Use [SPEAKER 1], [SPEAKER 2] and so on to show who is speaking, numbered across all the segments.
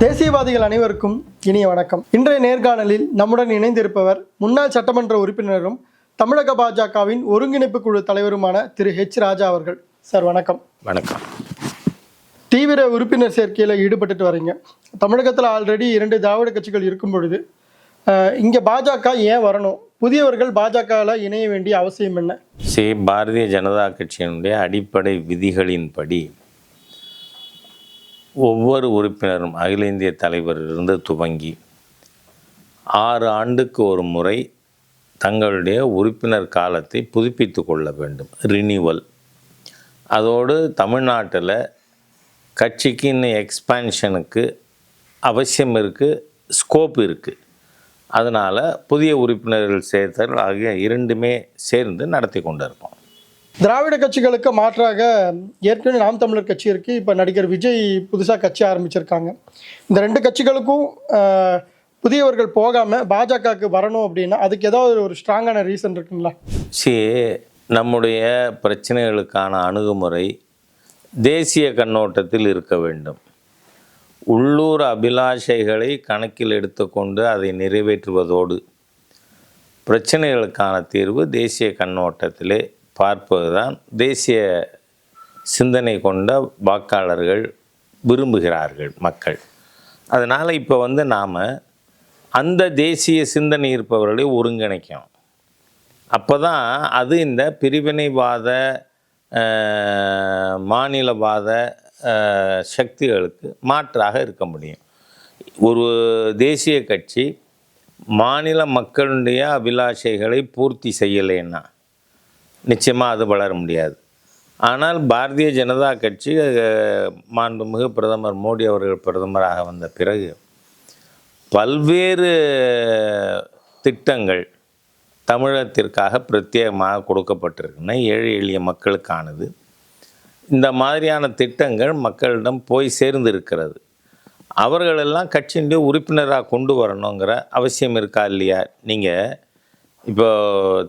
[SPEAKER 1] தேசியவாதிகள் அனைவருக்கும் இனிய வணக்கம். இன்றைய நேர்காணலில் நம்முடன் இணைந்திருப்பவர் முன்னாள் சட்டமன்ற உறுப்பினரும் தமிழக பாஜகவின் ஒருங்கிணைப்பு குழு தலைவருமான திரு ஹெச் ராஜா அவர்கள். சார் வணக்கம்.
[SPEAKER 2] வணக்கம்.
[SPEAKER 1] தீவிர உறுப்பினர் சேர்க்கையில் ஈடுபட்டுட்டு வரீங்க. தமிழகத்தில் ஆல்ரெடி இரண்டு திராவிட கட்சிகள் இருக்கும் பொழுது இங்க பாஜக ஏன் வரணும்? புதியவர்கள் பாஜகவில் இணைய வேண்டிய அவசியம் என்ன?
[SPEAKER 2] சி பாரதிய ஜனதா கட்சியினுடைய அடிப்படை விதிகளின்படி ஒவ்வொரு உறுப்பினரும் அகில இந்திய தலைவரிலிருந்து துவங்கி ஆறு ஆண்டுக்கு ஒரு முறை தங்களுடைய உறுப்பினர் காலத்தை புதுப்பித்து கொள்ள வேண்டும். ரினியூவல் அதோடு தமிழ்நாட்டில் கட்சிக்கு இன்னும் எக்ஸ்பான்ஷனுக்கு அவசியம் இருக்குது ஸ்கோப் இருக்குது அதனால் புதிய உறுப்பினர்கள் சேர்த்தல் ஆகிய இரண்டுமே சேர்ந்து நடத்தி கொண்டிருக்கோம்.
[SPEAKER 1] திராவிட கட்சிகளுக்கு மாற்றாக ஏற்கனவே நாம் தமிழர் கட்சி இருக்குது இப்போ நடிகர் விஜய் புதுசாக கட்சி ஆரம்பிச்சிருக்காங்க. இந்த ரெண்டு கட்சிகளுக்கும் புதியவர்கள் போகாமல் பாஜகவுக்கு வரணும் அப்படின்னா அதுக்கு ஏதாவது ஒரு ஸ்ட்ராங்கான ரீசன் இருக்குங்களா?
[SPEAKER 2] சி நம்முடைய பிரச்சனைகளுக்கான அணுகுமுறை தேசிய கண்ணோட்டத்தில் இருக்க வேண்டும். உள்ளூர் அபிலாஷைகளை கணக்கில் எடுத்துக்கொண்டு அதை நிறைவேற்றுவதோடு பிரச்சனைகளுக்கான தீர்வு தேசிய கண்ணோட்டத்திலே பார்ப்பதுதான் தேசிய சிந்தனை கொண்ட வாக்காளர்கள் விரும்புகிறார்கள் மக்கள். அதனால் இப்போ வந்து நாம் அந்த தேசிய சிந்தனை இருப்பவர்களை ஒருங்கிணைக்கணும். அப்போ தான் அது இந்த பிரிவினைவாத மாநிலவாத சக்திகளுக்கு மாற்றாக இருக்க முடியும். ஒரு தேசிய கட்சி மாநில மக்களுடைய அபிலாஷைகளை பூர்த்தி செய்யலைன்னா நிச்சயமாக அது வளர முடியாது. ஆனால் பாரதிய ஜனதா கட்சி மாண்புமிகு பிரதமர் மோடி அவர்கள் பிரதமராக வந்த பிறகு பல்வேறு திட்டங்கள் தமிழகத்திற்காக பிரத்யேகமாக கொடுக்கப்பட்டிருக்குன்னா ஏழை எளிய மக்களுக்கானது. இந்த மாதிரியான திட்டங்கள் மக்களிடம் போய் சேர்ந்து இருக்கிறது அவர்களெல்லாம் கட்சியினுடைய உறுப்பினராக கொண்டு வரணுங்கிற அவசியம் இருக்கா இல்லையா? நீங்கள் இப்போ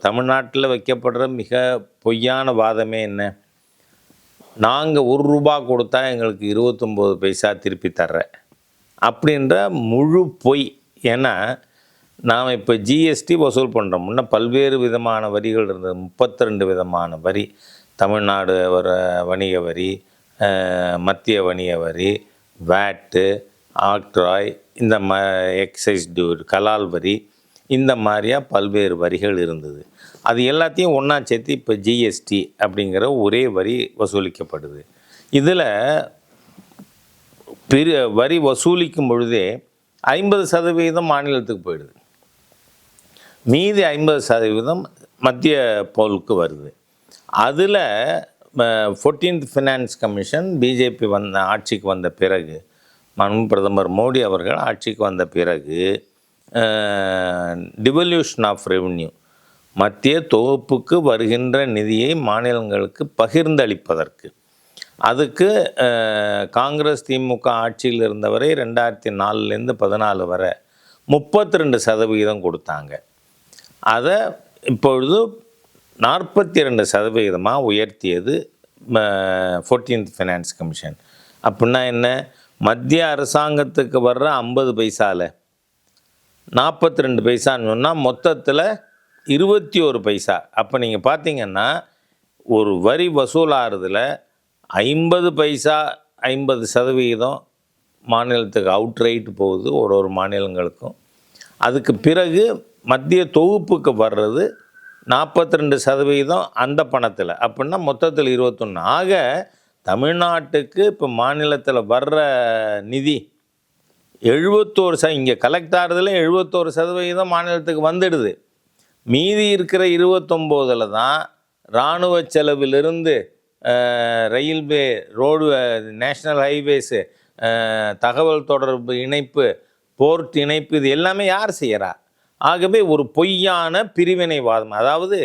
[SPEAKER 2] தமிழ்நாட்டில் வைக்கப்படுற மிக பொய்யான வாதமே என்ன? நாங்கள் ஒரு ரூபா கொடுத்தா எங்களுக்கு இருபத்தொம்போது பைசா திருப்பி தர்றேன் அப்படின்ற முழு பொய். ஏன்னா நாம் இப்போ ஜிஎஸ்டி வசூல் பண்ணுறோம் முன்னே பல்வேறு விதமான வரிகள் இருந்தது. முப்பத்தி ரெண்டு விதமான வரி. தமிழ்நாடு வர வணிக வரி மத்திய வணிக வரி வேட்டு ஆக்ட்ராய் இந்த ம எக்ஸைஸ் டியூ கலால் வரி இந்த மாதிரியா பல்வேறு வரிகள் இருந்தது. அது எல்லாத்தையும் ஒன்றா சேர்த்து இப்போ ஜிஎஸ்டி அப்படிங்கிற ஒரே வரி வசூலிக்கப்படுது. இதில் பெரு வரி வசூலிக்கும் பொழுதே ஐம்பது சதவீதம் மாநிலத்துக்கு போயிடுது. மீதி ஐம்பது சதவீதம் மத்திய போலுக்கு வருது. அதில் ஃபோர்டீன்த் ஃபினான்ஸ் கமிஷன் பிஜேபி வந்த ஆட்சிக்கு வந்த பிறகு மன் பிரதமர் மோடி அவர்கள் ஆட்சிக்கு வந்த பிறகு டிவல்யூஷன் ஆஃப் ரெவென்யூ மத்திய தொகுப்புக்கு வருகின்ற நிதியை மாநிலங்களுக்கு பகிர்ந்தளிப்பதற்கு. அதுக்கு காங்கிரஸ் திமுக ஆட்சியில் இருந்தவரை ரெண்டாயிரத்தி நாலுலேருந்து பதினாலு வரை முப்பத்தி ரெண்டு சதவிகிதம் கொடுத்தாங்க. அதை இப்பொழுது நாற்பத்தி ரெண்டு சதவிகிதமாக உயர்த்தியது ஃபோர்டீன்த் ஃபினான்ஸ் கமிஷன் அப்படின்னா என்ன? மத்திய அரசாங்கத்துக்கு வர்ற ஐம்பது பைசாவில் நாற்பத்தி ரெண்டு பைசான்னு சொன்னால் மொத்தத்தில் இருபத்தி ஒரு பைசா. அப்போ நீங்கள் பார்த்தீங்கன்னா ஒரு வரி வசூலாகிறதுல ஐம்பது பைசா ஐம்பது சதவிகிதம் மாநிலத்துக்கு அவுட் ரைட் போகுது ஒரு ஒரு மாநிலங்களுக்கும். அதுக்கு பிறகு மத்திய தொகுப்புக்கு வர்றது நாற்பத்தி ரெண்டு சதவிகிதம் அந்த பணத்தில். அப்படின்னா மொத்தத்தில் இருபத்தொன்று ஆக தமிழ்நாட்டுக்கு இப்போ மாநிலத்தில் வர்ற நிதி எழுபத்தோரு ச இங்கே கலெக்ட் ஆகிறதுல எழுபத்தோரு சதவிகிதம் மாநிலத்துக்கு வந்துடுது. மீதி இருக்கிற இருபத்தொம்போதில் தான் இராணுவ செலவிலிருந்து ரயில்வே ரோடு நேஷ்னல் ஹைவேஸு தகவல் தொடர்பு இணைப்பு போர்ட் இணைப்பு இது எல்லாமே யார் செய்கிறா ஆகவே ஒரு பொய்யான பிரிவினைவாதம். அதாவது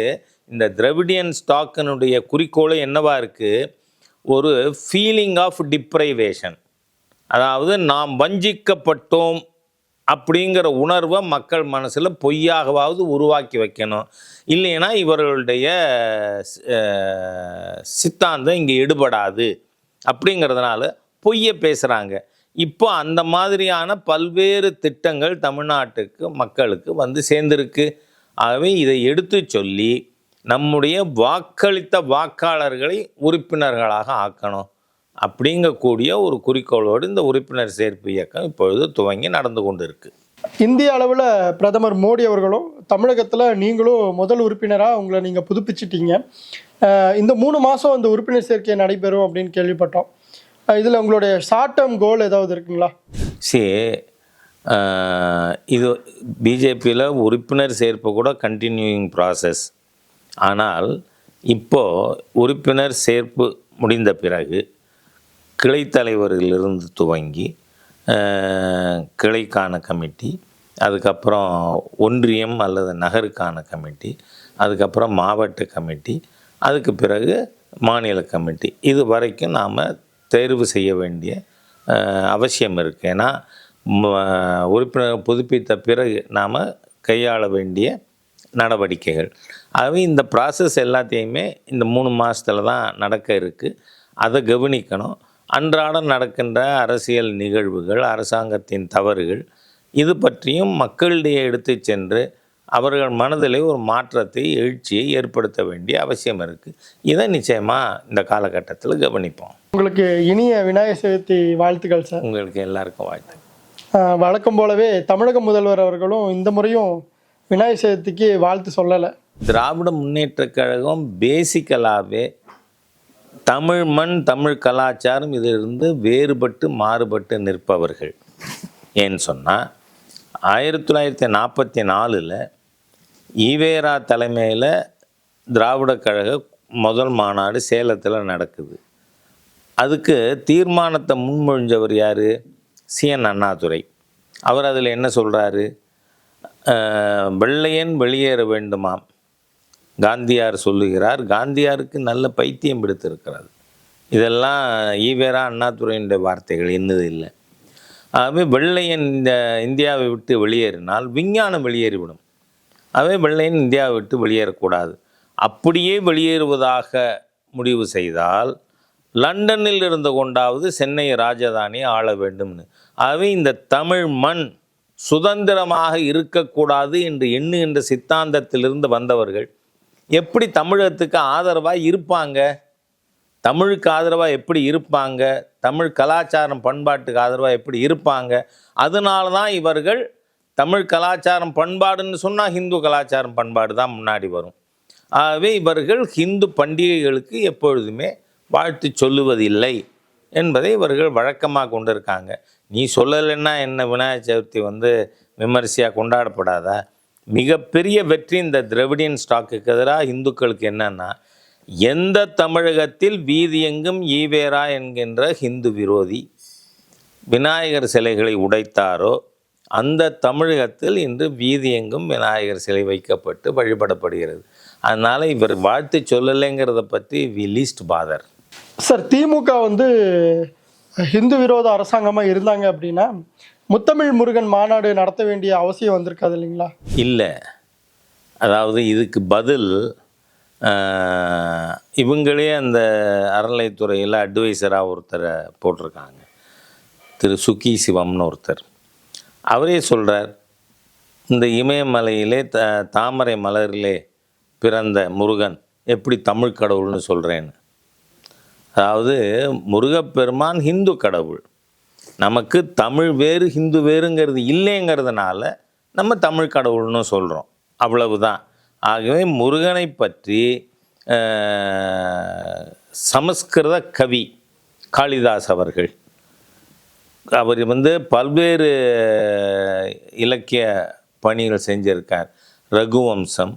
[SPEAKER 2] இந்த திரவிடியன் ஸ்டாக்கினுடைய குறிக்கோளை என்னவா இருக்குது ஒரு ஃபீலிங் ஆஃப் டிப்ரைவேஷன் அதாவது நாம் வஞ்சிக்கப்பட்டோம் அப்படிங்கிற உணர்வை மக்கள் மனசில் பொய்யாகவாவது உருவாக்கி வைக்கணும். இல்லைன்னா இவர்களுடைய சித்தாந்தம் இங்கே எடுபடாது. அப்படிங்கிறதுனால பொய்யை பேசுகிறாங்க இப்போ அந்த மாதிரியான பல்வேறு திட்டங்கள் தமிழ்நாட்டுக்கு மக்களுக்கு வந்து சேர்ந்திருக்கு. ஆகவே இதை எடுத்து சொல்லி நம்முடைய வாக்களித்த வாக்காளர்களை உறுப்பினர்களாக ஆக்கணும். அப்படிங்கக்கூடிய ஒரு குறிக்கோளோடு இந்த உறுப்பினர் சேர்ப்பு இயக்கம் இப்பொழுது துவங்கி நடந்து கொண்டு இருக்கு
[SPEAKER 1] இந்திய அளவில் பிரதமர் மோடி அவர்களும் தமிழகத்தில் நீங்களும் முதல் உறுப்பினராக உங்களை நீங்கள் புதுப்பிச்சிட்டீங்க. இந்த மூணு மாதம் அந்த உறுப்பினர் சேர்க்கை நடைபெறும் அப்படின்னு கேள்விப்பட்டோம். இதில் உங்களுடைய ஷார்ட் டேர்ம் கோல் ஏதாவது இருக்குங்களா?
[SPEAKER 2] சரி இது பிஜேபியில் உறுப்பினர் சேர்ப்பு கூட கண்டினியூயிங் ப்ராசஸ் ஆனால் இப்போ உறுப்பினர் சேர்ப்பு முடிந்த பிறகு கிளை தலைவர்களிலிருந்து துவங்கி கிளைக்கான கமிட்டி அதுக்கப்புறம் ஒன்றியம் அல்லது நகருக்கான கமிட்டி அதுக்கப்புறம் மாவட்ட கமிட்டி அதுக்கு பிறகு மாநில கமிட்டி. இது வரைக்கும் நாம் தேர்வு செய்ய வேண்டிய அவசியம் இருக்குது ஏன்னா உறுப்பினர் புதுப்பித்த பிறகு நாம் கையாள வேண்டிய நடவடிக்கைகள். ஆகவே இந்த ப்ராசஸ் எல்லாத்தையுமே இந்த மூணு மாதத்தில் தான் நடக்க இருக்குது அதை கவனிக்கணும். அன்றாடம் நடக்கின்ற அரசியல் நிகழ்வுகள் அரசாங்கத்தின் தவறுகள் இது பற்றியும் மக்களிடையே எடுத்து சென்று அவர்கள் மனதிலே ஒரு மாற்றத்தை எழுச்சியை ஏற்படுத்த வேண்டிய அவசியம் இருக்குது இதை நிச்சயமாக இந்த காலகட்டத்தில் கவனிப்போம்.
[SPEAKER 1] உங்களுக்கு இனிய விநாயகர் சதுர்த்தி வாழ்த்துக்கள் சார்.
[SPEAKER 2] உங்களுக்கு எல்லாருக்கும் வாழ்த்து
[SPEAKER 1] வழக்கம் போலவே தமிழக முதல்வர் அவர்களும் இந்த முறையும் விநாயகர் சதுர்த்திக்கு வாழ்த்து சொல்லலை.
[SPEAKER 2] திராவிட முன்னேற்றக் கழகம் பேசிக்கலாகவே தமிழ் மண் தமிழ் கலாச்சாரம் இதிலிருந்து வேறுபட்டு மாறுபட்டு நிற்பவர்கள். ஏன்னு சொன்னால் ஆயிரத்தி தொள்ளாயிரத்தி நாற்பத்தி நாலில் ஈவேரா தலைமையில் திராவிட கழக முதல் மாநாடு சேலத்தில் நடக்குது. அதுக்கு தீர்மானத்தை முன்மொழிஞ்சவர் யார்? சி. என். அண்ணாதுரை. அவர் அதில் என்ன சொல்கிறாரு வெள்ளையன் வெளியேற வேண்டுமாம். காந்தியார் சொல்லுகிறார் காந்தியாருக்கு நல்ல பைத்தியம் பிடித்திருக்கிறது இதெல்லாம் ஈவேரா அண்ணாதுரையினுடைய வார்த்தைகள் என்னது இல்லை. ஆகவே வெள்ளையன் இந்த இந்தியாவை விட்டு வெளியேறினால் விஞ்ஞானம் வெளியேறிவிடும். ஆகவே வெள்ளையன் இந்தியாவை விட்டு வெளியேறக்கூடாது. அப்படியே வெளியேறுவதாக முடிவு செய்தால் லண்டனில் இருந்து கொண்டாவது சென்னை ராஜதானியை ஆள வேண்டும்னு. ஆகவே இந்த தமிழ் மண் சுதந்திரமாக இருக்கக்கூடாது என்று எண்ணுகின்ற சித்தாந்தத்திலிருந்து வந்தவர்கள் எப்படி தமிழகத்துக்கு ஆதரவாக இருப்பாங்க? தமிழுக்கு ஆதரவாக எப்படி இருப்பாங்க? தமிழ் கலாச்சாரம் பண்பாட்டுக்கு ஆதரவாக எப்படி இருப்பாங்க? அதனால தான் இவர்கள் தமிழ் கலாச்சாரம் பண்பாடுன்னு சொன்னால் ஹிந்து கலாச்சாரம் பண்பாடு தான் முன்னாடி வரும். ஆகவே இவர்கள் ஹிந்து பண்டிகைகளுக்கு எப்பொழுதுமே வாழ்த்து சொல்லுவதில்லை என்பதை இவர்கள் வழக்கமாக கொண்டிருக்காங்க. நீ சொல்லலைன்னா என்ன விநாயகர் சதுர்த்தி வந்து விமரிசையாக கொண்டாடப்படாதா? மிகப்பெரிய வெற்றி இந்த திராவிடியன் ஸ்டாக்குக்கு எதிராக இந்துக்களுக்கு என்னன்னா எந்த தமிழகத்தில் வீதியெங்கும் ஈவேரா என்கின்ற ஹிந்து விரோதி விநாயகர் சிலைகளை உடைத்தாரோ அந்த தமிழகத்தில் இன்று வீதியெங்கும் விநாயகர் சிலை வைக்கப்பட்டு வழிபடப்படுகிறது. அதனால் இவர் வாழ்த்து சொல்லலைங்கிறத பற்றி we least bother
[SPEAKER 1] sir DMK வந்து ஹிந்து விரோத அரசாங்கமாக இருந்தாங்க அப்படின்னா முத்தமிழ் முருகன் மாநாடு நடத்த வேண்டிய அவசியம் வந்திருக்காது இல்லைங்களா?
[SPEAKER 2] இல்லை. அதாவது இதுக்கு பதில் இவங்களே அந்த அறநிலைத்துறையில் அட்வைசராக ஒருத்தரை போட்டிருக்காங்க. திரு சுக்கி சிவம்னு ஒருத்தர். அவரே சொல்கிறார் இந்த இமயமலையிலே த தாமரை மலரிலே பிறந்த முருகன் எப்படி தமிழ் கடவுள்னு சொல்கிறேன்னு அதாவது முருகப்பெருமான் ஹிந்து கடவுள். நமக்கு தமிழ் வேறு ஹிந்து வேறுங்கிறது இல்லைங்கிறதுனால நம்ம தமிழ் கடவுள்னு சொல்கிறோம் அவ்வளவுதான். ஆகவே முருகனை பற்றி சமஸ்கிருத கவி காளிதாஸ் அவர்கள் அவர் வந்து பல்வேறு இலக்கிய பணிகள் செஞ்சிருக்கார். ரகுவம்சம்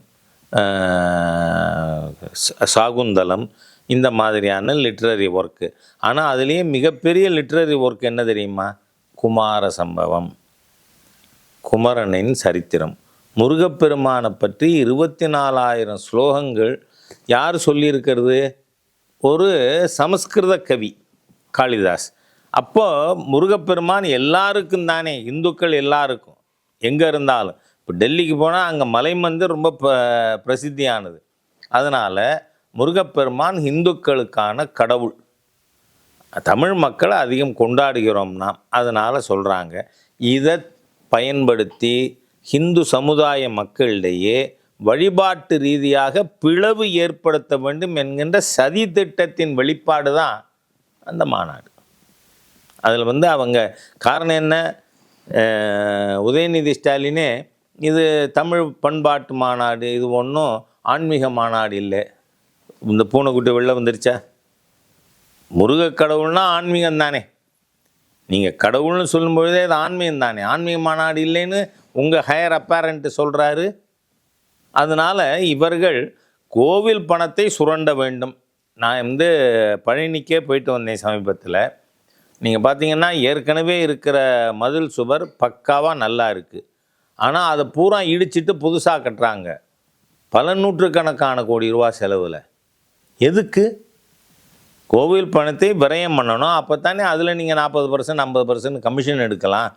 [SPEAKER 2] சாகுந்தலம் இந்த மாதிரியான லிட்ரரி ஒர்க்கு ஆனால் அதுலேயே மிகப்பெரிய லிட்ரரி ஒர்க் என்ன தெரியுமா? குமார சம்பவம் குமரனின் சரித்திரம். முருகப்பெருமானை பற்றி இருபத்தி நாலாயிரம் ஸ்லோகங்கள் யார் சொல்லியிருக்கிறது? ஒரு சமஸ்கிருத கவி காளிதாஸ். அப்போ முருகப்பெருமான் எல்லாருக்கும் தானே இந்துக்கள் எல்லாருக்கும். எங்கே இருந்தாலும். இப்போ டெல்லிக்கு போனால் அங்கே மலை மந்திர் ரொம்ப ப பிரசித்தியானது. அதனால் முருகப்பெருமான் இந்துக்களுக்கான கடவுள். தமிழ் மக்களை அதிகம் கொண்டாடுகிறோம் நாம். அதனால் சொல்கிறாங்க இதை பயன்படுத்தி ஹிந்து சமுதாய மக்களிடையே வழிபாட்டு ரீதியாக பிளவு ஏற்படுத்த வேண்டும் என்கின்ற சதி திட்டத்தின் வெளிப்பாடு தான் அந்த மாநாடு. அதில் வந்து அவங்க காரணம் என்ன? உதயநிதி ஸ்டாலினே இது தமிழ் பண்பாட்டு மாநாடு இது ஒன்றும் ஆன்மீக மாநாடு இல்லை. இந்த பூனைக்குட்டி வெளில வந்துருச்சா? முருகக் கடவுள்னா ஆன்மீகம் தானே. நீங்கள் கடவுள்னு சொல்லும்பொழுதே அது ஆன்மீகம் தானே. ஆன்மீக மாநாடு இல்லைன்னு உங்கள் ஹையர் அப்பேரண்ட்டு சொல்கிறாரு அதனால் இவர்கள் கோவில் பணத்தை சுரண்ட வேண்டும். நான் வந்து பழனிக்கே போயிட்டு வந்தேன் சமீபத்தில். நீங்கள் பார்த்தீங்கன்னா ஏற்கனவே இருக்கிற மதில் சுவர் பக்காவாக நல்லா இருக்குது ஆனால் அதை பூரா இடிச்சிட்டு புதுசாக கட்டுறாங்க. பல நூற்றுக்கணக்கான கோடி ரூபா செலவில். எதுக்கு? கோவில் பணத்தை விரயம் பண்ணணும். அப்போ தானே அதில் நீங்கள் நாற்பது பர்சன்ட் ஐம்பது பர்சன்ட் கமிஷன் எடுக்கலாம்.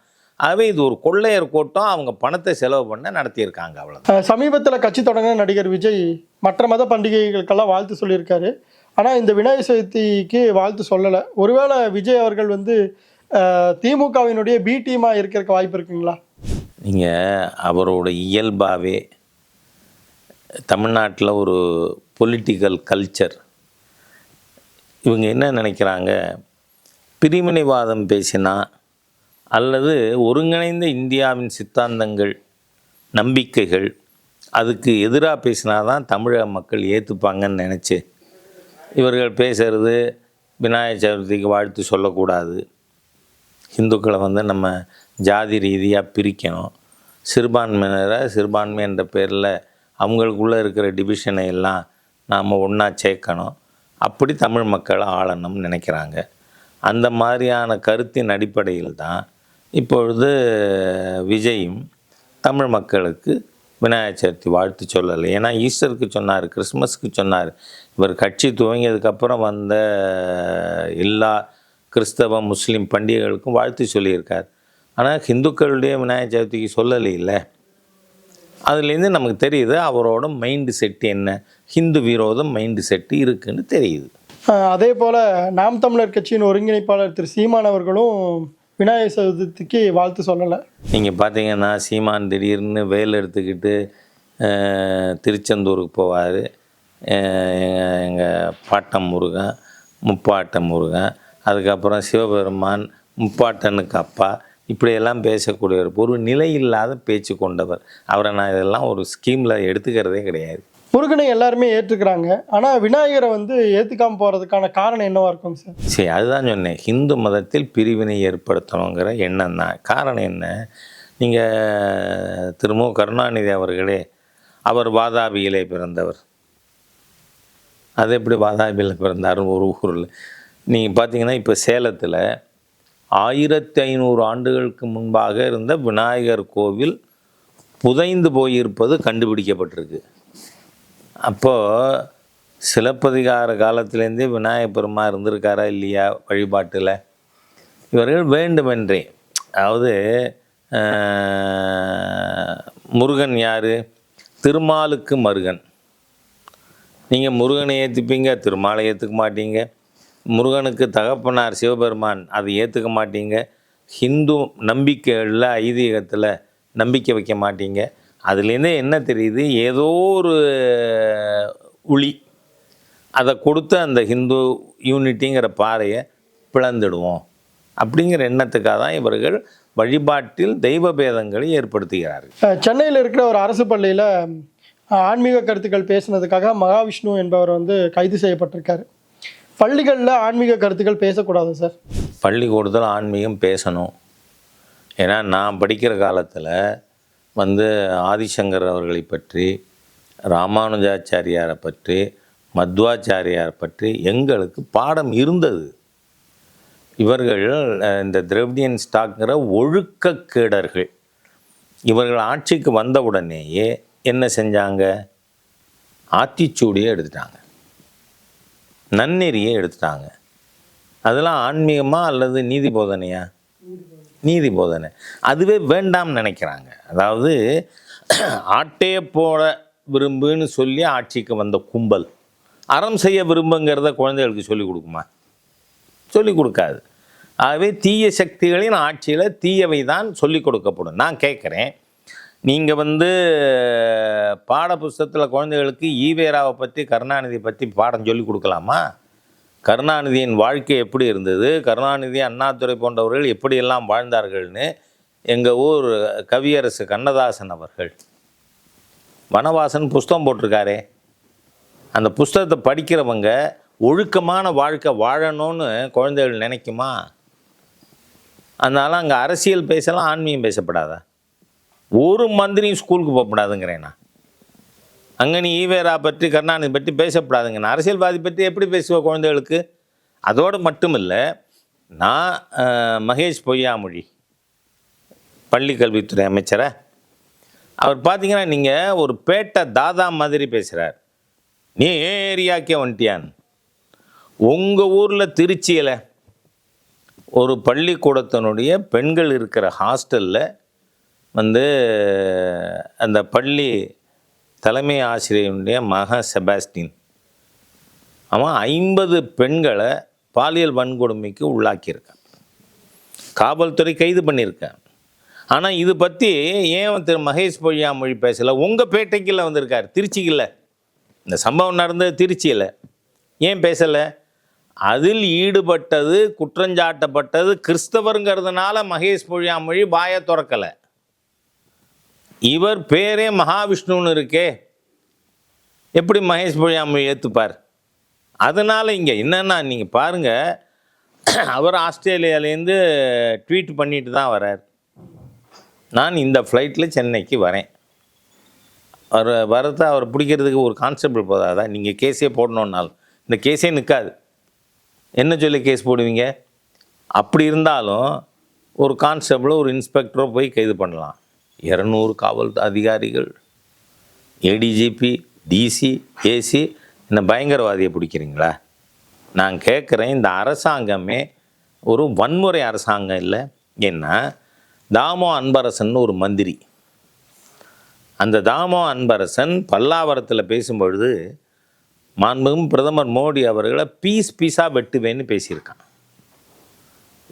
[SPEAKER 2] ஆகவே இது ஒரு கொள்ளையர் கூட்டம். அவங்க பணத்தை செலவு பண்ண நடத்தியிருக்காங்க அவ்வளோ
[SPEAKER 1] சமீபத்தில் கட்சி தொடங்கின நடிகர் விஜய் மற்ற மத பண்டிகைகளுக்கெல்லாம் வாழ்த்து சொல்லியிருக்காரு. ஆனால் இந்த விநாயகர் சதுர்த்திக்கு வாழ்த்து சொல்லலை. ஒருவேளை விஜய் அவர்கள் வந்து திமுகவினுடைய பி டீமாக இருக்கிறதுக்கு வாய்ப்பு இருக்குங்களா?
[SPEAKER 2] நீங்கள் அவரோட இயல்பாகவே தமிழ்நாட்டில் ஒரு பொலிட்டிக்கல் கல்ச்சர் இவங்க என்ன நினைக்கிறாங்க? பிரிவினைவாதம் பேசினா அல்லது ஒருங்கிணைந்த இந்தியாவின் சித்தாந்தங்கள் நம்பிக்கைகள் அதுக்கு எதிராக பேசினா தான் தமிழக மக்கள் ஏற்றுப்பாங்கன்னு நினச்சி இவர்கள் பேசுகிறது விநாயகர் சதுர்த்திக்கு வாழ்த்து சொல்லக்கூடாது. இந்துக்களை வந்து நம்ம ஜாதி ரீதியாக பிரிக்கணும். சிறுபான்மையினரை சிறுபான்மை என்ற பேரில் அவங்களுக்குள்ளே இருக்கிற டிவிஷனை எல்லாம் நாம் ஒன்றா சேர்க்கணும். அப்படி தமிழ் மக்களை ஆளணும்னு நினைக்கிறாங்க. அந்த மாதிரியான கருத்தின் அடிப்படையில் தான் இப்பொழுது விஜயும் தமிழ் மக்களுக்கு விநாயகர் சதுர்த்தி வாழ்த்து சொல்லலை. ஏன்னா ஈஸ்டருக்கு சொன்னார் கிறிஸ்மஸ்க்கு சொன்னார். இவர் கட்சி துவங்கியதுக்கப்புறம் வந்த எல்லா கிறிஸ்தவ முஸ்லீம் பண்டிகைகளுக்கும் வாழ்த்து சொல்லியிருக்கார். ஆனால் ஹிந்துக்களுடைய விநாயகர் சதுர்த்திக்கு சொல்லலை இல்லை அதுலேருந்து நமக்கு தெரியுது அவரோட மைண்டு செட் என்ன ஹிந்து விரோதம் மைண்டு செட்டு இருக்குன்னு தெரியுது.
[SPEAKER 1] அதே போல் நாம் தமிழர் கட்சியின் ஒருங்கிணைப்பாளர் திரு சீமான் அவர்களும் விநாயகர் சதுர்த்திக்கு வாழ்த்து சொல்லலை.
[SPEAKER 2] நீங்கள் பார்த்தீங்கன்னா சீமான் திடீர்னு வேல் எடுத்துக்கிட்டு திருச்செந்தூருக்கு போவார். எங்கள் பாட்டம் முருகன் முப்பாட்டம் முருகன் அதுக்கப்புறம் சிவபெருமான் முப்பாட்டனுக்கு அப்பா இப்படியெல்லாம் பேசக்கூடியவர். ஒரு நிலை இல்லாத பேச்சு கொண்டவர். அவரை நான் இதெல்லாம் ஒரு ஸ்கீமில் எடுத்துக்கிறதே கிடையாது.
[SPEAKER 1] முருகனை எல்லாருமே ஏற்றுக்கிறாங்க ஆனால் விநாயகரை வந்து ஏற்றுக்காம போகிறதுக்கான காரணம் என்னவாக இருக்கும் சார்?
[SPEAKER 2] சரி அதுதான் சொன்னேன். ஹிந்து மதத்தில் பிரிவினை ஏற்படுத்தணுங்கிற எண்ணம் தான். காரணம் என்ன? நீங்கள் திருமு கருணாநிதி அவர்களே அவர் வாதாபியிலே பிறந்தவர். அது எப்படி வாதாபியில் பிறந்தார்? ஒரு ஊரில். நீங்கள் பார்த்தீங்கன்னா இப்போ சேலத்தில் ஆயிரத்தி ஐநூறு ஆண்டுகளுக்கு முன்பாக இருந்த விநாயகர் கோவில் புதைந்து போயிருப்பது கண்டுபிடிக்கப்பட்டிருக்கு. அப்போது சிலப்பதிகார காலத்திலேருந்தே விநாயகப் பெருமா இருந்திருக்காரா இல்லையா வழிபாட்டில்? இவர்கள் வேண்டுமென்றே. அதாவது முருகன் யார்? திருமாலுக்கு மருகன். நீங்கள் முருகனை ஏற்றுப்பீங்க திருமாலை ஏற்றுக்க மாட்டீங்க. முருகனுக்கு தகப்பனார் சிவபெருமான் அதை ஏற்றுக்க மாட்டீங்க. ஹிந்து நம்பிக்கைகளில் ஐதீகத்தில் நம்பிக்கை வைக்க மாட்டீங்க. அதுலேருந்தே என்ன தெரியுது? ஏதோ ஒரு உளி. அதை கொடுத்து அந்த ஹிந்து யூனிட்டிங்கிற பாறையை பிளந்துடுவோம். அப்படிங்கிற எண்ணத்துக்காக தான் இவர்கள் வழிபாட்டில் தெய்வ பேதங்களை ஏற்படுத்துகிறார்கள்
[SPEAKER 1] சென்னையில் இருக்கிற ஒரு அரசு பள்ளியில் ஆன்மீக கருத்துக்கள் பேசுனதுக்காக மகாவிஷ்ணு என்பவர் வந்து கைது செய்யப்பட்டிருக்காரு. பள்ளிகளில் ஆன்மீக கருத்துக்கள் பேசக்கூடாது சார்.
[SPEAKER 2] பள்ளிக்கூடத்தில் ஆன்மீகம் பேசணும். ஏன்னா நான் படிக்கிற காலத்தில் வந்து ஆதிசங்கர் அவர்களை பற்றி ராமானுஜாச்சாரியாரை பற்றி மத்வாச்சாரியாரை பற்றி எங்களுக்கு பாடம் இருந்தது. இவர்கள் இந்த திரவிடியன் ஸ்டாக்ங்கிற ஒழுக்கக்கேடர்கள் இவர்கள் ஆட்சிக்கு வந்தவுடனேயே என்ன செஞ்சாங்க? ஆத்திச்சூடியை எடுத்துட்டாங்க. நன்னெறியை எடுத்துட்டாங்க. அதெல்லாம் ஆன்மீகமாக அல்லது நீதி போதனையா? நீதி போதனை அதுவே வேண்டாம்னு நினைக்கிறாங்க. அதாவது ஆட்டையை போட விரும்புன்னு சொல்லி ஆட்சிக்கு வந்த கும்பல். அறம் செய்ய விரும்புங்கிறத குழந்தைகளுக்கு சொல்லிக் கொடுக்குமா? சொல்லிக் கொடுக்காது. ஆகவே தீய சக்திகளின் ஆட்சியில் தீயவை தான் சொல்லிக் கொடுக்கப்படும். நான் கேட்குறேன் நீங்கள் வந்து பாடப்புஸ்தகத்தில் குழந்தைகளுக்கு ஈவேராவை பற்றி கருணாநிதி பற்றி பாடம் சொல்லி கொடுக்கலாமா? கருணாநிதியின் வாழ்க்கை எப்படி இருந்தது? கருணாநிதி அண்ணாதுரை போன்றவர்கள் எப்படியெல்லாம் வாழ்ந்தார்கள்னு எங்கள் ஊர் கவியரசு கண்ணதாசன் அவர்கள். வனவாசன் புஸ்தகம் போட்டிருக்காரே. அந்த புஸ்தகத்தை படிக்கிறவங்க ஒழுக்கமான வாழ்க்கை வாழணும்னு குழந்தைகள் நினைக்குமா? அதனால் அங்கே அரசியல் பேசலாம் ஆன்மீகம் பேசப்படாதா? ஒரு மந்திரியும் ஸ்கூலுக்கு போகப்படாதுங்கிறேன் நான். அங்கே நீ ஈவேரா பற்றி கருணாநிதி பற்றி பேசக்கூடாதுங்க நான் அரசியல்வாதி பற்றி எப்படி பேசுவோம் குழந்தைகளுக்கு? அதோடு மட்டும் இல்லை நான் மகேஷ் பொய்யாமொழி பள்ளிக்கல்வித்துறை அமைச்சரை? அவர் பார்த்தீங்கன்னா நீங்கள் ஒரு பேட்டை தாதா மாதிரி பேசுகிறார் நீ ஏரியாக்கே வந்துட்டியான். உங்கள் ஊரில் திருச்சியில் ஒரு பள்ளிக்கூடத்தினுடைய பெண்கள் இருக்கிற ஹாஸ்டலில் வந்து அந்த பள்ளி தலைமை ஆசிரியருடைய மக செபாஸ்டின். அவன் ஐம்பது பெண்களை பாலியல் வன்கொடுமைக்கு உள்ளாக்கியிருக்கான். காவல்துறை கைது பண்ணியிருக்கான். ஆனால் இது பற்றி ஏன் திரு மகேஷ் பொய்யாமொழி பேசலை? உங்கள் பேட்டைக்குள்ள வந்திருக்கார் திருச்சிக்குள்ள. இந்த சம்பவம் நடந்தது திருச்சியில். ஏன் பேசலை? அதில் ஈடுபட்டது குற்றஞ்சாட்டப்பட்டது கிறிஸ்தவருங்கிறதுனால மகேஷ் பொய்யாமொழி வாயை திறக்கலை. இவர் பேரே மகாவிஷ்ணுன்னு இருக்கே. எப்படி மகேஷ் பொழியாமை ஏற்றுப்பார் அதனால் இங்கே என்னென்னா நீங்கள் பாருங்கள் அவர் ஆஸ்திரேலியாலேருந்து ட்வீட் பண்ணிட்டு தான் வரார். நான் இந்த ஃப்ளைட்டில் சென்னைக்கு வரேன். அவர் வரத அவர் பிடிக்கிறதுக்கு ஒரு கான்ஸ்டபிள் போதாதா? நீங்கள் கேஸே போடணுன்னாலும் இந்த கேஸே நிற்காது என்ன சொல்லி கேஸ் போடுவீங்க? அப்படி இருந்தாலும் ஒரு கான்ஸ்டபிளோ ஒரு இன்ஸ்பெக்டரோ போய் கைது பண்ணலாம். இரநூறு காவல் அதிகாரிகள் ஏடிஜிபி டிசி ஏசி இந்த பயங்கரவாதியை பிடிக்கிறீங்களா? நான் கேட்குறேன் இந்த அரசாங்கமே ஒரு வன்முறை அரசாங்கம் இல்லை. ஏன்னா தாமோ அன்பரசன் ஒரு மந்திரி. அந்த தாமோ அன்பரசன் பல்லாவரத்தில் பேசும்பொழுது மாண்புமிகு பிரதமர் மோடி அவர்களை பீஸ் பீஸாக வெட்டுவேன்னு பேசியிருக்கான்.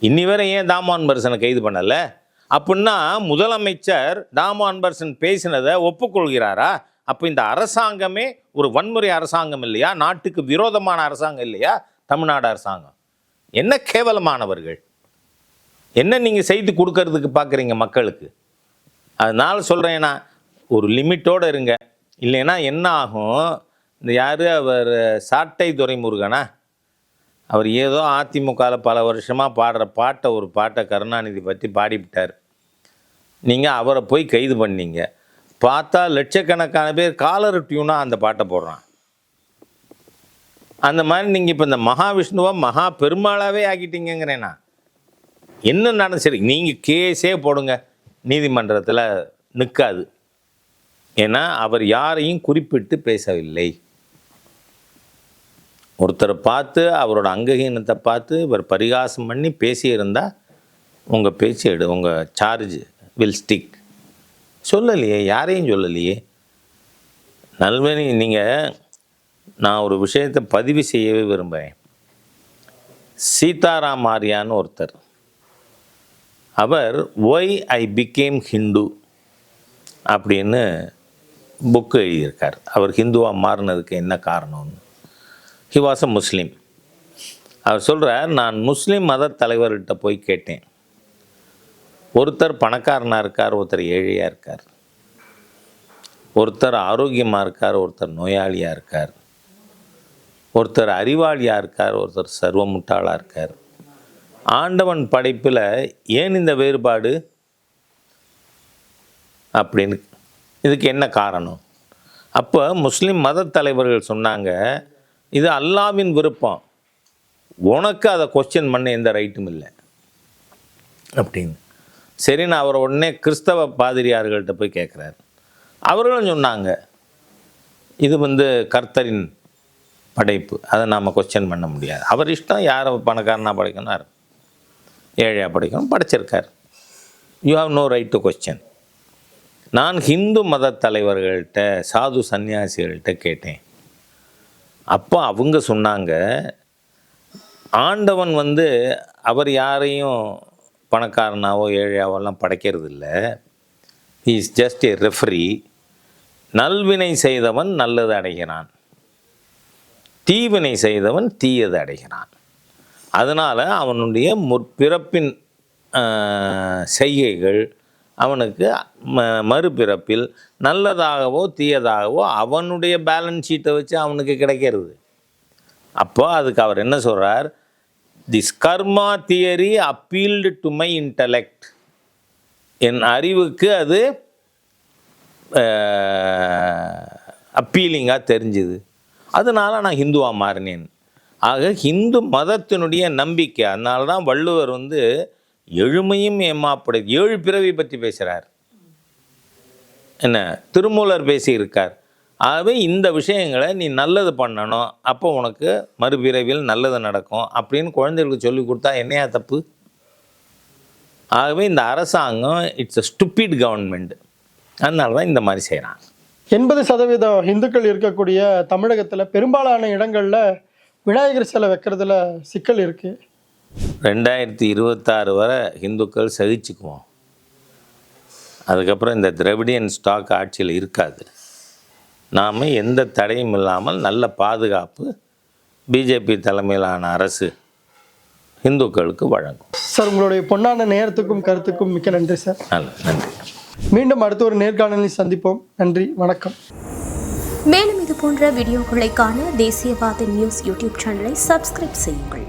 [SPEAKER 2] இன்னி வரை ஏன் தாமோ அன்பரசனை கைது பண்ணலை? அப்படின்னா முதலமைச்சர் தாமோ அன்பரசன் பேசினதை ஒப்புக்கொள்கிறாரா? அப்போ இந்த அரசாங்கமே ஒரு வன்முறை அரசாங்கம் இல்லையா? நாட்டுக்கு விரோதமான அரசாங்கம் இல்லையா? தமிழ்நாடு அரசாங்கம். என்ன கேவலமானவர்கள்? என்ன நீங்கள் செய்து கொடுக்கறதுக்கு பார்க்குறீங்க மக்களுக்கு? அதனால் சொல்கிறேன்னா ஒரு லிமிட்டோடு இருங்க. இல்லைன்னா என்ன ஆகும்? இந்த யார்? அவர் சாட்டை துரைமுருகனா? அவர் ஏதோ அதிமுகவில் பல வருஷமாக பாடுற பாட்டை ஒரு பாட்டை கருணாநிதி பற்றி பாடிவிட்டார். நீங்கள் அவரை போய் கைது பண்ணீங்க. பார்த்தா லட்சக்கணக்கான பேர் காலர் டியூனாக அந்த பாட்டை போடுறான். அந்த மாதிரி நீங்கள் இப்போ இந்த மகாவிஷ்ணுவை மகா பெருமாளாகவே ஆக்கிட்டீங்கங்கிறேன் நான். என்ன நடந்து சரி நீங்கள் கேஸே போடுங்க. நீதிமன்றத்தில் நிற்காது ஏன்னா அவர் யாரையும் குறிப்பிட்டு பேசவில்லை. ஒருத்தரை பார்த்து அவரோட அங்ககீனத்தை பார்த்து இவர் பரிகாசம் பண்ணி பேசியிருந்தால் உங்கள் பேச்சு எடு உங்கள் சார்ஜ் வில் ஸ்டிக் சொல்லலையே யாரையும் சொல்லலையே. நல்வனி நீங்கள் நான் ஒரு விஷயத்தை பதிவு செய்யவே விரும்புகிறேன் சீதாராம் ஆரியான்னு ஒருத்தர். அவர் ஒய் ஐ பிகேம் ஹிந்து அப்படின்னு புக்கு எழுதியிருக்கார். அவர் ஹிந்துவாக மாறினதுக்கு என்ன காரணம்னு. ஹி வாஸ் அ முஸ்லீம் அவர் சொல்கிறார் நான் முஸ்லீம் மத தலைவர்கிட்ட போய் கேட்டேன். ஒருத்தர் பணக்காரனாக இருக்கார் ஒருத்தர் ஏழையாக இருக்கார். ஒருத்தர் ஆரோக்கியமாக இருக்கார் ஒருத்தர் நோயாளியாக இருக்கார். ஒருத்தர் அறிவாளியாக இருக்கார் ஒருத்தர் சர்வ முட்டாளாக இருக்கார். ஆண்டவன் படைப்பில் ஏன் இந்த வேறுபாடு? அப்படின்னு இதுக்கு என்ன காரணம்? அப்போ முஸ்லீம் மத தலைவர்கள் சொன்னாங்க இது அல்லாவின் விருப்பம். உனக்கு அதை கொஸ்டின் பண்ண எந்த ரைட்டும் இல்லை. அப்படின்னு. சரி நான் அவரை உடனே கிறிஸ்தவ பாதிரியார்கள்ட்ட போய் கேட்குறாரு அவர்களும் சொன்னாங்க இது வந்து கர்த்தரின் படைப்பு அதை நாம் கொஸ்டின் பண்ண முடியாது. அவர் இஷ்டம் யாரை பணக்காரனா படைக்கணும் ஏழையாக படைக்கணும் படைச்சிருக்கார். You have no right to question நான் ஹிந்து மத தலைவர்கள்ட்ட சாது சன்னியாசிகள்கிட்ட கேட்டேன். அப்போ அவங்க சொன்னாங்க ஆண்டவன் வந்து அவர் யாரையும் பணக்காரனாவோ ஏழையாவோலாம் படைக்கிறது இல்லை இஸ் ஜஸ்ட் ஏ ரெஃப்ரி நல்வினை செய்தவன் நல்லது அடைகிறான். தீவினை செய்தவன் தீயது அடைகிறான். அதனால் அவனுடைய முற்பிறப்பின் செய்கைகள் அவனுக்கு ம- மறுபிறப்பில் நல்லதாகவோ தீயதாகவோ அவனுடைய பேலன்ஸ் ஷீட்டை வச்சு அவனுக்கு கிடைக்கிறது. அப்போ அதுக்கு அவர் என்ன சொல்கிறார் this karma theory appealed to my intellect என் அறிவுக்கு அது அப்பீலிங்காக தெரிஞ்சுது. அதனால நான் ஹிந்துவாக மாறினேன். ஆக ஹிந்து மதத்தினுடைய நம்பிக்கை அதனால தான் வள்ளுவர் வந்து எழுமையும் ஏமாப்படை ஏழு பிறவி பற்றி பேசுகிறார் என்ன? திருமூலர் பேசியிருக்கார். ஆகவே இந்த விஷயங்களை நீ நல்லது பண்ணணும். அப்போ உனக்கு மறுபிறவியில் நல்லது நடக்கும் அப்படின்னு குழந்தைகளுக்கு சொல்லி கொடுத்தா என்னையா தப்பு? ஆகவே இந்த அரசாங்கம் இட்ஸ் அ ஸ்டுப்பிட் கவர்மெண்ட் அதனால தான் இந்த மாதிரி செய்கிறாங்க
[SPEAKER 1] எண்பது சதவீதம் இந்துக்கள் இருக்கக்கூடிய தமிழகத்தில் பெரும்பாலான இடங்களில் விநாயகர் சிலை வைக்கிறதுல சிக்கல் இருக்குது
[SPEAKER 2] ரெண்டாயிரத்தி இருபத்தாறு வரை இந்துக்கள் சகிச்சுக்குவோம். அதுக்கப்புறம் இந்த திராவிடியன் ஸ்டாக் ஆட்சியில் இருக்காது. நாம் எந்த தடையும் இல்லாமல் நல்ல பாதுகாப்பு பிஜேபி தலைமையிலான அரசு இந்துக்களுக்கு வழங்கும்.
[SPEAKER 1] சார் உங்களுடைய பொன்னான நேரத்துக்கும் கருத்துக்கும் மிக்க நன்றி சார்.
[SPEAKER 2] நல்ல நன்றி.
[SPEAKER 1] மீண்டும் அடுத்த ஒரு நேர்காணலில் சந்திப்போம். நன்றி வணக்கம்.
[SPEAKER 3] மேலும் இது போன்ற வீடியோக்களை காண தேசியவாத நியூஸ் யூடியூப் சேனலை சப்ஸ்கிரைப் செய்யுங்கள்.